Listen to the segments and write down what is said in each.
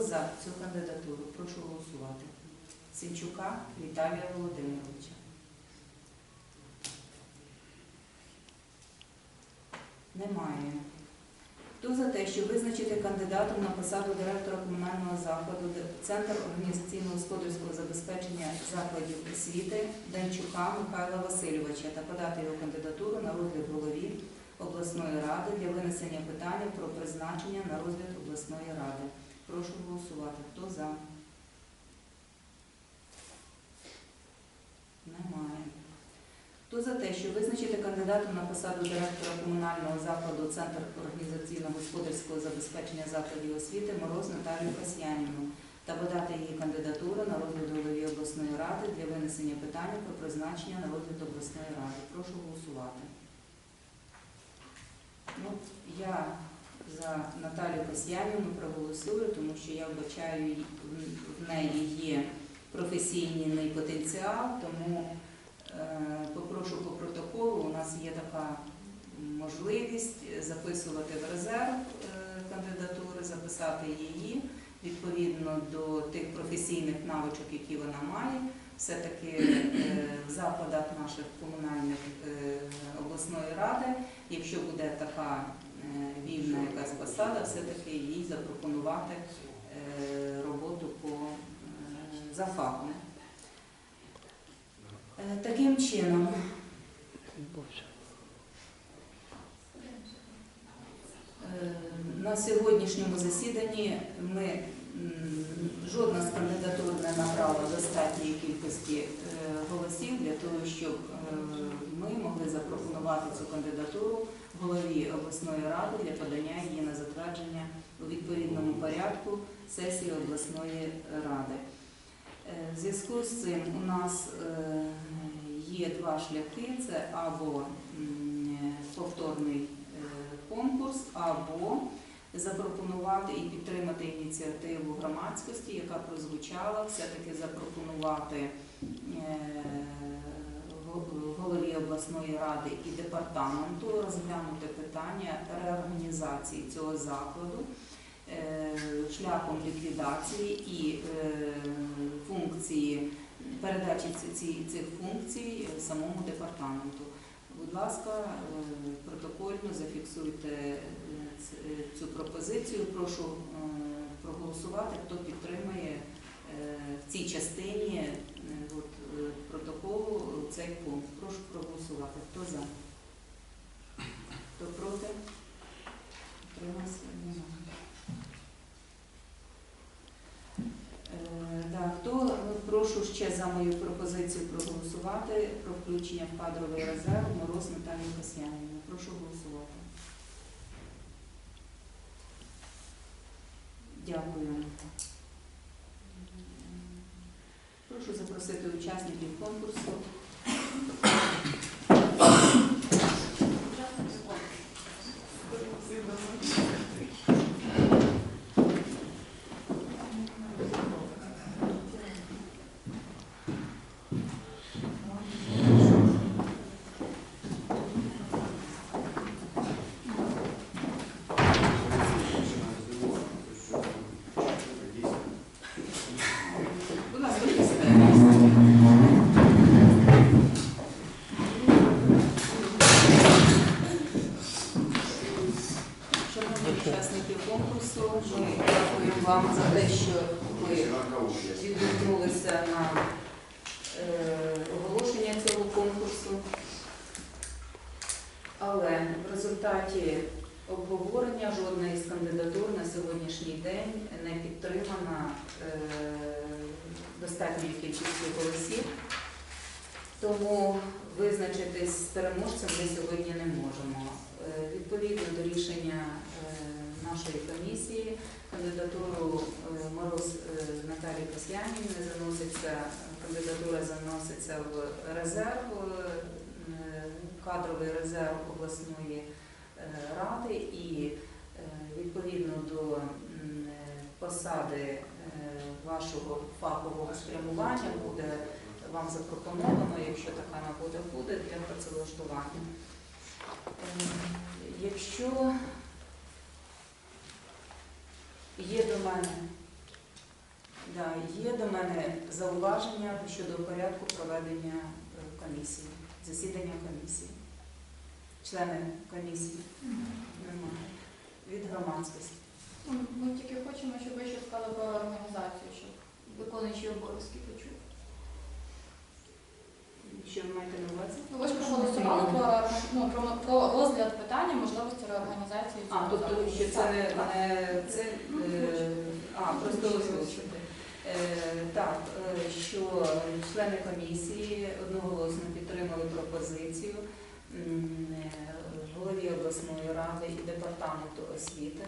за цю кандидатуру? Прошу голосувати. Синчука Віталія Володимировича. Немає. Хто за те, щоб визначити кандидатом на посаду директора комунального закладу Центр організаційно-господарського забезпечення закладів освіти Данчука Михайла Васильовича та подати його кандидатуру на розгляд голові обласної ради для винесення питання про призначення на розгляд обласної ради? Прошу голосувати. Хто за? Немає. Хто за те, щоб визначити кандидатом на посаду директора комунального закладу Центр організаційно-господарського забезпечення закладів освіти Мороз Наталію Касьянівну та подати її кандидатуру на розгляд голові обласної ради для винесення питання про призначення на розгляд обласної ради? Прошу голосувати. Ну, я за Наталію Касьянівну проголосую, тому що я вбачаю в- неї є професійний потенціал, тому попрошу по протоколу. У нас є така можливість записувати в резерв е, кандидатури, записати її відповідно до тих професійних навичок, які вона має. Все-таки е, в закладах наших комунальних е, обласної ради, якщо буде така е, вільна якась посада, все-таки їй запропонувати е, роботу по е, за фахом. Е, Таким чином, е, на сьогоднішньому засіданні ми жодна з кандидатур не набрала достатньої кількості е, голосів для того, щоб ми могли запропонувати цю кандидатуру голові обласної ради для подання її на затвердження у відповідному порядку сесії обласної ради. Е, В зв'язку з цим у нас е, є два шляхи: це або повторний е, конкурс, або запропонувати і підтримати ініціативу громадськості, яка прозвучала, все-таки запропонувати голові обласної ради і департаменту розглянути питання реорганізації цього закладу шляхом ліквідації і е, функції передачі цих функцій самому департаменту. Будь ласка, е, протокольно зафіксуйте е, е, цю пропозицію. Прошу е, проголосувати, хто підтримує е, в цій частині е, от, е, протоколу цей пункт. Прошу проголосувати. Хто за? Хто проти? Утримався? Немає. Е, да, Хто ну, прошу ще за мою пропозицію проголосувати про включення в кадровий резерв Мороз Наталії Касьянівни. Прошу голосувати. Дякую. Прошу запросити учасників конкурсу. Будь ласка, сідайте. Шановні учасники ми дякуємо вам за те, що ви відгукнулися на е, оголошення цього конкурсу. Але в результаті обговорення жодна із кандидатур на сьогоднішній день не підтримана е, достатньою кількістю голосів. Тому визначитись з переможцем ми сьогодні не можемо. Е, Відповідно до рішення нашої комісії, кандидатуру е, Мороз е, Наталії Касьянівни заноситься, кандидатура заноситься в резерв, е, кадровий резерв обласної ради. І відповідно до посади вашого фахового спрямування буде вам запропоновано, якщо така нагода буде, для працевлаштування. Якщо є до мене Да, є до мене зауваження щодо порядку проведення е, комісії, засідання комісії. Члени комісії немає. Від громадськості. Ми тільки хочемо, щоб ви ще сказали про організацію, щоб виконуючий обов'язки почув. Що ви маєте на увазі? Ну, Ви ж проголосували про, ну, про, про розгляд питання можливості реорганізації. А, цього тобто, що це не, не це, е, а, просто озвучити. Е, Так, е, що члени комісії одноголосно підтримали пропозицію м, е, голові обласної ради і департаменту освіти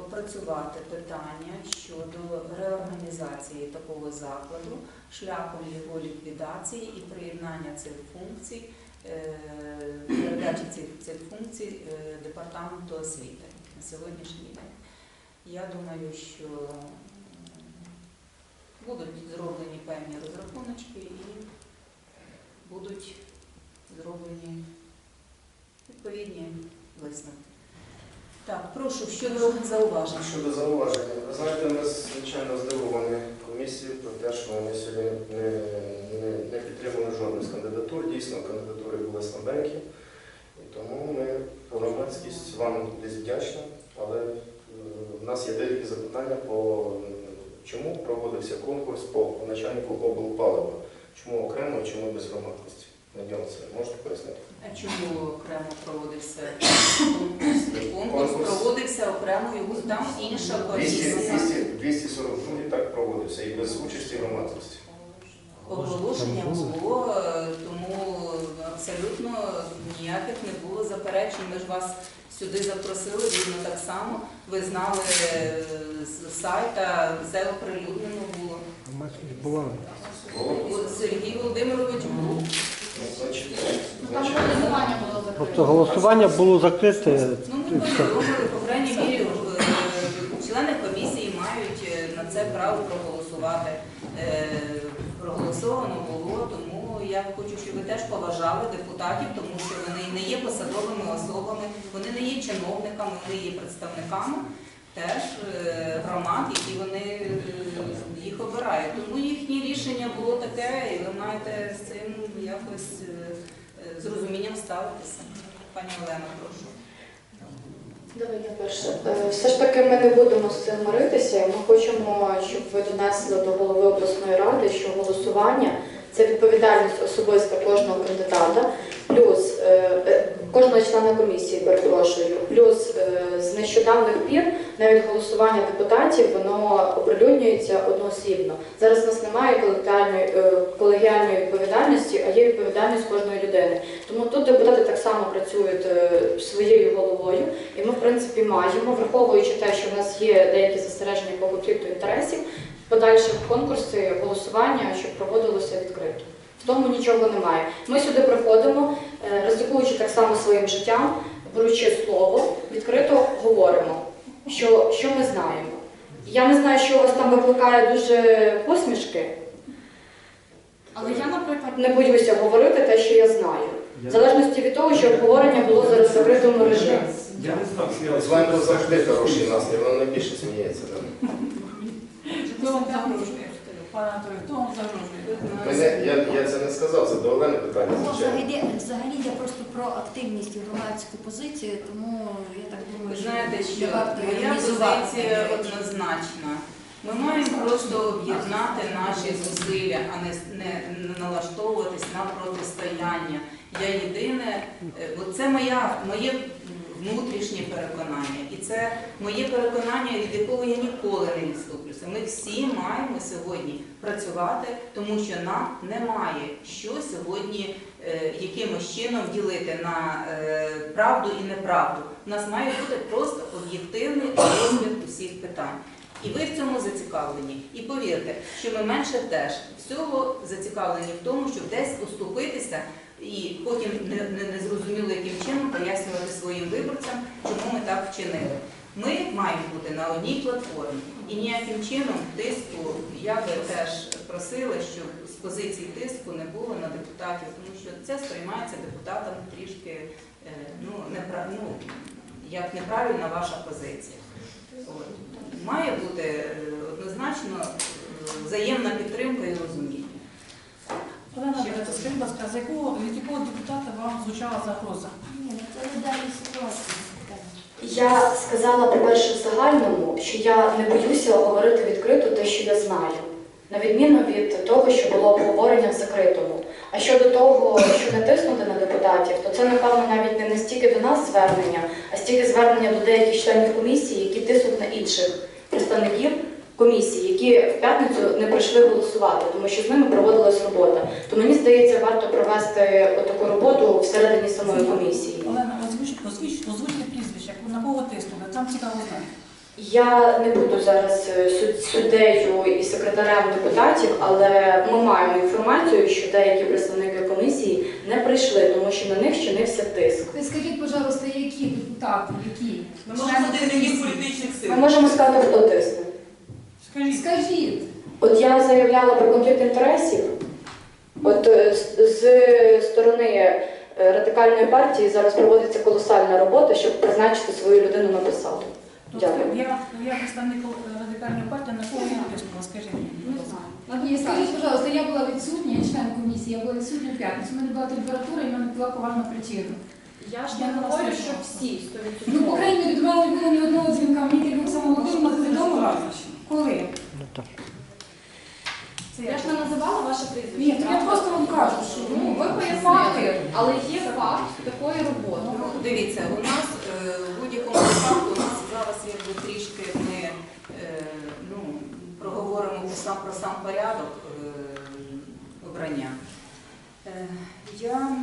опрацювати питання щодо реорганізації такого закладу шляхом його ліквідації і приєднання цих функцій е, передачі цих, цих функцій е, департаменту освіти на сьогоднішній день. Я думаю, що будуть зроблені певні розрахуночки і будуть зроблені відповідні висновки. Так, прошу, щодо зауважень. Щодо зауваження, ви знаєте, ми звичайно здивовані комісією про те, що вони сьогодні не, не, не підтримали жодної з кандидатур. Дійсно, кандидатури були слабенькі. І тому ми громадськість вам десь вдячна, але е, в нас є деякі запитання по чому проводився конкурс по начальнику облпалива. Чому окремо і чому без громадськості? Це можете пояснити? А чому окремо проводився конкурс? Конкурс Конкурс. проводився окремо, його там інша 200, комісія. 200, 242 так проводився і без участі громадськості. Оголошення було, е, тому абсолютно ніяких не було заперечень. Ми ж вас сюди запросили, видно так само. Ви знали е, з сайта, все оприлюднено було. Була. Було? От Сергій Володимирович був. Ну, там голосування було закрите. Просто голосування було закрите. Ну, ми повідомили, по крайній мірі, е, члени комісії мають е, на це право проголосувати. Е, Проголосовано було, тому я хочу, щоб ви теж поважали депутатів, тому що вони не є посадовими особами, вони не є чиновниками, вони є представниками теж е, громад, які вони е, їх обирають. Тому їхнє рішення було таке, і ви маєте з цим якось е, з розумінням ставитися. Пані Олена, прошу. Давай я перше. Все ж таки ми не будемо з цим миритися. Ми хочемо, щоб ви донесли до голови обласної ради, що голосування це відповідальність особиста кожного кандидата, плюс кожного члена комісії, перепрошую, плюс е, з нещодавних пір навіть голосування депутатів воно оприлюднюється одноосібно. Зараз у нас немає е, колегіальної відповідальності, а є відповідальність кожної людини. Тому тут депутати так само працюють е, своєю головою. І ми, в принципі, маємо, враховуючи те, що в нас є деякі застереження по конфлікту інтересів, подальші конкурси, голосування, щоб проводилося відкрито. В тому нічого немає. Ми сюди приходимо, е, ризикуючи так само своїм життям, беручи слово, відкрито говоримо, що, що ми знаємо. Я не знаю, що у вас там викликає дуже посмішки. Але я, наприклад, Не боюся говорити те, що я знаю. В залежності від того, що обговорення було зараз в закритому режимі. Я не знав, З вами завжди хороший настрій, воно найбільше сміється. Хто вам загрожує? Пане Анатолій, хто вам загрожує? Я, я це не сказав, це до Олени питання, Ну, взагалі, взагалі я просто про активність і громадську позицію, тому я так думаю, що знаєте, що моя позиція однозначна. Ми маємо просто об'єднати наші зусилля, а не, не, не налаштовуватись на протистояння. Я єдине, е, бо це моя, моє внутрішнє переконання. І це моє переконання, від якого я ніколи не відступлюся. Ми всі маємо сьогодні працювати, тому що нам немає що сьогодні е, якимось чином ділити на е, правду і неправду. У нас має бути просто об'єктивний розгляд усіх питань. І ви в цьому зацікавлені. І повірте, що ми менше теж всього зацікавлені в тому, щоб десь уступитися і потім не, не, не зрозуміло, яким чином пояснювати своїм виборцям, чому ми так вчинили. Ми маємо бути на одній платформі. І ніяким чином тиску я би теж просила, щоб з позиції тиску не було на депутатів, тому що це сприймається депутатам трішки е, ну, непра... ну, як неправильна ваша позиція. От. Має бути е, однозначно взаємна підтримка і розуміння. Олена Дмитрівна, скажіть, будь ласка, з якого, від якого депутата вам звучала загроза? Ні, ну це не далі ситуації. Я сказала, по-перше, в загальному, що я не боюся говорити відкрито те, що я знаю, на відміну від того, що було обговорення в закритому. А щодо того, що не тиснути на депутатів, то це, напевно, навіть не настільки до нас звернення, а стільки звернення до деяких членів комісії, які тиснуть на інших представників комісії, які в п'ятницю не прийшли голосувати, тому що з ними проводилась робота. То мені здається, варто провести таку роботу всередині самої комісії. Олена, озвучте, озвучте, озвучте прізвище, на кого тиснули, там цікаво знати. Я не буду зараз е, суд- суддею і секретарем депутатів, але ми маємо інформацію, що деякі представники комісії не прийшли, тому що на них чинився тиск. Ви скажіть, пожалуйста, які депутати, які? Ми можемо сказати хто тисне. Скажіть, Скажіть. От я заявляла про конфлікт інтересів. От е, з з сторони е, радикальної партії зараз проводиться колосальна робота, щоб призначити свою людину на посаду. то Дякую. я, я представник радикальної партії, на кого я тиснула, скажіть мені. будь ласка. Скажіть, пожалуйста, я була відсутня, я член комісії, я була відсутня в п'ятницю. У мене була температура і в мене була поважна причина. Я ж не говорю, що всі Ну, по крайній мірі, до мене не було ні одного дзвінка. Мені тільки Оксана Володимирівна повідомила. Коли? Це Я ж не називала ваше прізвище. Ні, то я просто вам кажу, що Ну, ви пояснили, але є факт такої роботи. Ну, дивіться, у нас е, в будь-якому випадку у нас зараз якби трішки ми е, ну, проговоримо про сам, про сам порядок е, обрання. Е, Я,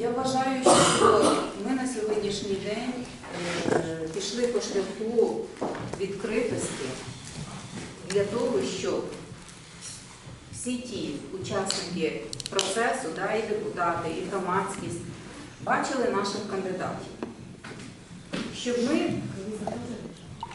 я вважаю, що ми на сьогоднішній день е, пішли по шляху відкритості для того, щоб всі ті учасники процесу, да, і депутати, і громадськість бачили наших кандидатів. Щоб ми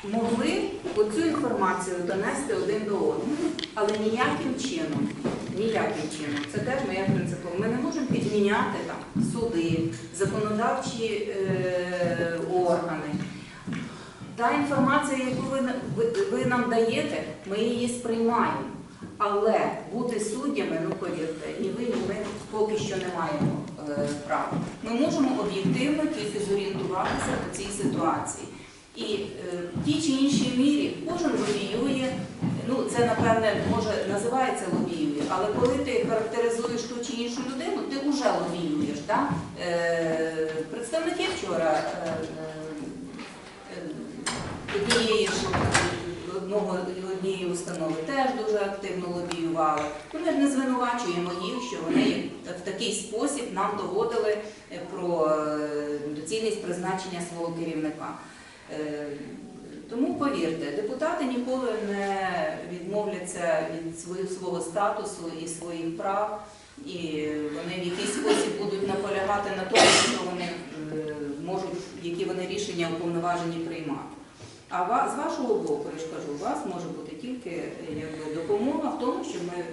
могли оцю інформацію донести один до одного, але ніяким чином, ніяким чином, це теж моя принципова. Ми не можемо підміняти там суди, законодавчі е, органи. Та інформація, яку ви, ви, ви нам даєте, ми її сприймаємо. Але бути суддями, ну повірте, ні ви, ні ми поки що не маємо е, права. Ми можемо об'єктивно тільки зорієнтуватися по цій ситуації. І е, в тій чи іншій мірі кожен лобіює, ну це напевне може називається лобіює, але коли ти характеризуєш ту чи іншу людину, ти вже лобіюєш. Да? Е, представники вчора е, е, однієї ж одного однієї установи теж дуже активно лобіювали. Ну, Ми ж не звинувачуємо їх, що вони в такий спосіб нам доводили е, про е, доцільність призначення свого керівника. Е, Тому повірте, депутати ніколи не відмовляться від свого, статусу і своїх прав, і вони в якийсь спосіб будуть наполягати на тому, що вони е, можуть, які вони рішення уповноважені приймати. А з вашого боку, я ж кажу, у вас може бути тільки допомога в тому, щоб ми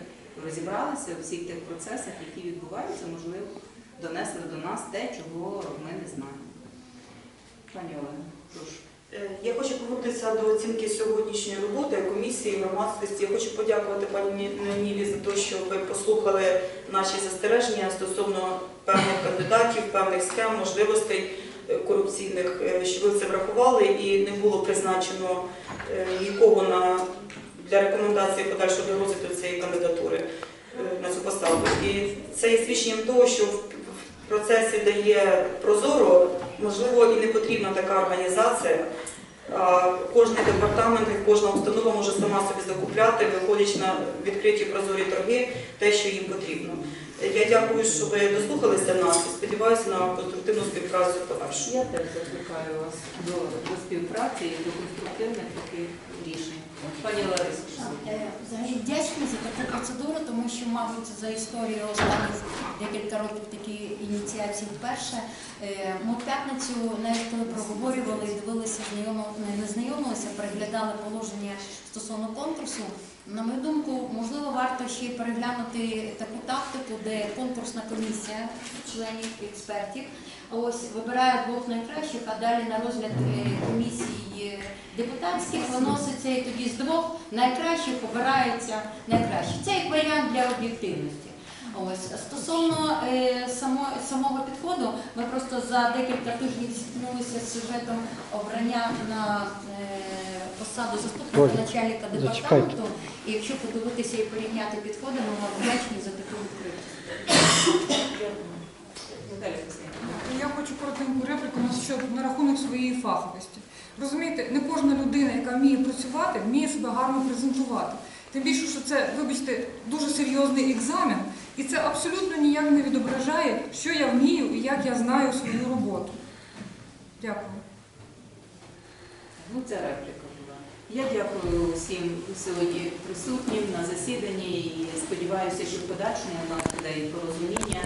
розібралися у всіх тих процесах, які відбуваються, можливо, донесли до нас те, чого ми не знаємо. Пані Олена, прошу. Е, Я хочу повернутися до оцінки сьогоднішньої роботи комісії громадськості. Я хочу подякувати пані Ні- Нілі за те, що ви послухали наші застереження стосовно певних кандидатів, певних схем, можливостей е, корупційних, е, що ви це врахували і не було призначено нікого на для рекомендації подальшого розвитку цієї кандидатури на цю посаду. І це є свідченням того, що в процесі дає прозоро, можливо, і не потрібна така організація. Кожний департамент, і кожна установа може сама собі закупляти, виходячи на відкриті прозорі торги, те, що їм потрібно. Я дякую, що ви дослухалися нас і сподіваюся на конструктивну співпрацю в. Я теж закликаю вас до, до співпраці і до конструктивних таких рішень. Пані Ларисо. Е, Взагалі вдячні за таку процедуру, тому що, мабуть, за історію останніх декілька років такі ініціації вперше. Е, Ми в п'ятницю, навіть коли проговорювали, дивилися, знайомо- не, не знайомилися, переглядали положення стосовно конкурсу. На мою думку, можливо, варто ще переглянути таку тактику, де конкурсна комісія членів і експертів Ось вибирає двох найкращих, а далі на розгляд е, комісій е, депутатських виноситься і тоді з двох найкращих обирається найкраще. Це як варіант для об'єктивності. Ось стосовно е, само, самого підходу, ми просто за декілька тижнів зіткнулися з сюжетом обрання на е, посаду заступника начальника департаменту. І якщо подивитися і порівняти підходи, ми вам вдячні за таку відкритість. Я хочу коротеньку репліку на на рахунок своєї фаховості. Розумієте, не кожна людина, яка вміє працювати, вміє себе гарно презентувати. Тим більше, що це, вибачте, дуже серйозний екзамен, і це абсолютно ніяк не відображає, що я вмію і як я знаю свою роботу. Дякую. Ну, це репліка. Я дякую всім сьогодні присутнім на засіданні і сподіваюся, що в подальшому у нас порозуміння